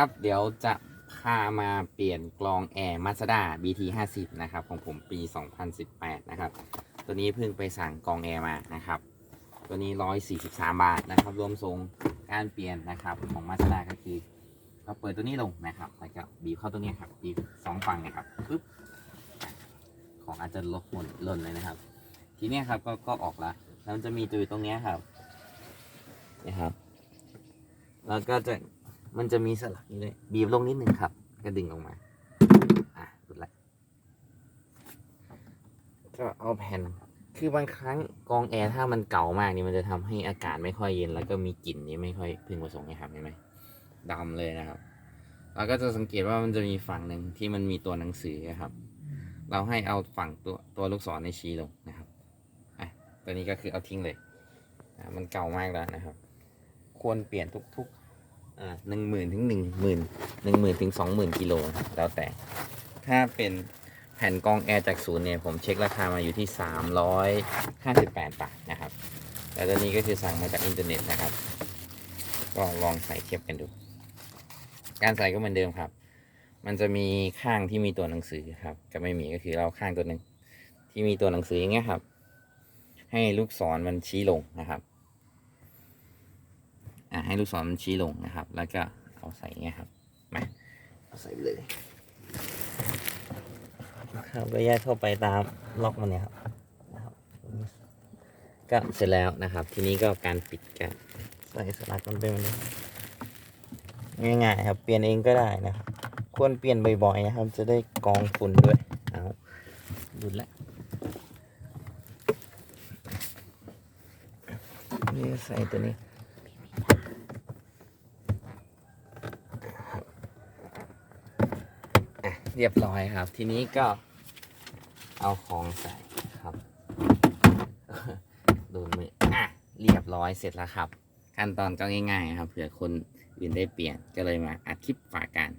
ครับ เดี๋ยวจะพามาเปลี่ยนกลองแอร์ Mazda BT 50นะครับ ของผมปี 2018 นะครับ ตัวนี้เพิ่งไปสั่งกลองแอร์มานะครับ ตัวนี้ 143 บาทนะครับ รวมทรงการเปลี่ยนนะครับของ Mazda ก็คือเราเปิดตัวนี้ลงนะครับแล้วก็บีบเข้าตัวนี้ครับบีบสองฝั่งนะครับปึ๊บของอาจจะลดหล่นล่นเลยนะครับ ทีนี้ครับก็ก็ออกละแล้วมันจะมีตัวอยู่ตรงนี้ครับนะครับ แล้วก็จะ มันจะมีสลักนี้ด้วยบีบลงนิดนึงครับ ก็ดึงออกมา อะหลุดละก็เอาแผ่น คือบางครั้งกองแอร์ถ้ามันเก่ามากนี่มันจะทำให้อากาศไม่ค่อยเย็น แล้วก็มีกลิ่นนี่ไม่ค่อยพึงประสงค์นะครับเห็นไหมดำเลยนะครับ เราก็จะสังเกตว่ามันจะมีฝั่งหนึ่งที่มันมีตัวหนังสือครับ เราให้เอาฝั่งตัวตัวลูกศรในชี้ลงนะครับอะตัวนี้ก็คือเอาทิ้งเลยอะมันเก่ามากแล้วนะครับ ควรเปลี่ยนทุกๆ หนึ่งหมื่นถึงหนึ่งหมื่นหนึ่งหมื่นถึงสองหมื่นกิโลนะครับแล้วแต่ ถ้าเป็นแผ่นกองแอร์จากศูนย์เนี่ยผมเช็คราคามาอยู่ที่สามร้อยห้าสิบแปดบาทนะครับ แต่ตัวนี้ก็คือสั่งมาจากอินเทอร์เน็ตนะครับ ก็ลองใส่เทียบกันดู การใส่ก็เหมือนเดิมครับ มันจะมีข้างที่มีตัวหนังสือครับกับไม่มีก็คือเราข้างตัวหนึ่งที่มีตัวหนังสืออย่างเงี้ยครับ ให้ลูกศรมันชี้ลงนะครับ อ่าให้ลูกศรมันชี้ลงนะครับ แล้วก็เอาใส่อย่างเงี้ยครับมาเอาใส่ไปเลยครับก็แยกเข้าไปตามล็อกมันเนี่ยครับนะครับก็เสร็จแล้วนะครับ ทีนี้ก็การปิดกันใส่สลักมันไปมันนี้ง่ายๆครับเปลี่ยนเองก็ได้นะครับ ควรเปลี่ยนบ่อยๆนะครับ จะได้กรองฝุ่นด้วยเอาดุดละนี่ใส่ตัวนี้ อะ เรียบร้อยครับ ทีนี้ก็เอาของใส่ครับดนมืออะเรียบร้อยเสร็จแล้วครับ ขั้นตอนก็ง่ายๆครับเผื่อคนอื่นได้เปลี่ยนก็เลยมาอัดคลิปฝากกัน